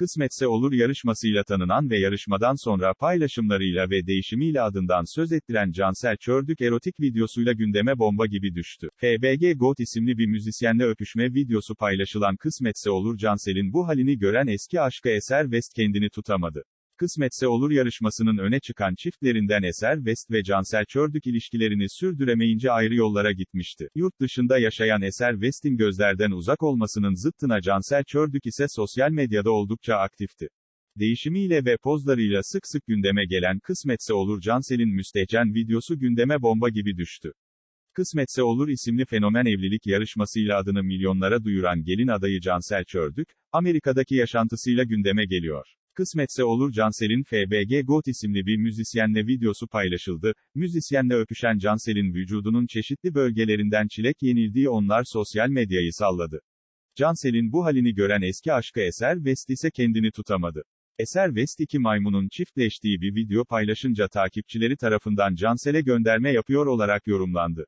Kısmetse Olur yarışmasıyla tanınan ve yarışmadan sonra paylaşımlarıyla ve değişimiyle adından söz ettiren Cansel Çördük erotik videosuyla gündeme bomba gibi düştü. FBG Goat isimli bir müzisyenle öpüşme videosu paylaşılan Kısmetse Olur Cansel'in bu halini gören eski aşkı Eser West kendini tutamadı. Kısmetse Olur yarışmasının öne çıkan çiftlerinden Eser West ve Cansel Çördük ilişkilerini sürdüremeyince ayrı yollara gitmişti. Yurt dışında yaşayan Eser West'in gözlerden uzak olmasının zıttına Cansel Çördük ise sosyal medyada oldukça aktifti. Değişimiyle ve pozlarıyla sık sık gündeme gelen Kısmetse Olur Cansel'in müstehcen videosu gündeme bomba gibi düştü. Kısmetse Olur isimli fenomen evlilik yarışmasıyla adını milyonlara duyuran gelin adayı Cansel Çördük, Amerika'daki yaşantısıyla gündeme geliyor. Kısmetse Olur Cansel'in FBG Goat isimli bir müzisyenle videosu paylaşıldı. Müzisyenle öpüşen Cansel'in vücudunun çeşitli bölgelerinden çilek yenildiği onlar sosyal medyayı salladı. Cansel'in bu halini gören eski aşkı Eser West ise kendini tutamadı. Eser West iki maymunun çiftleştiği bir video paylaşınca takipçileri tarafından Cansel'e gönderme yapıyor olarak yorumlandı.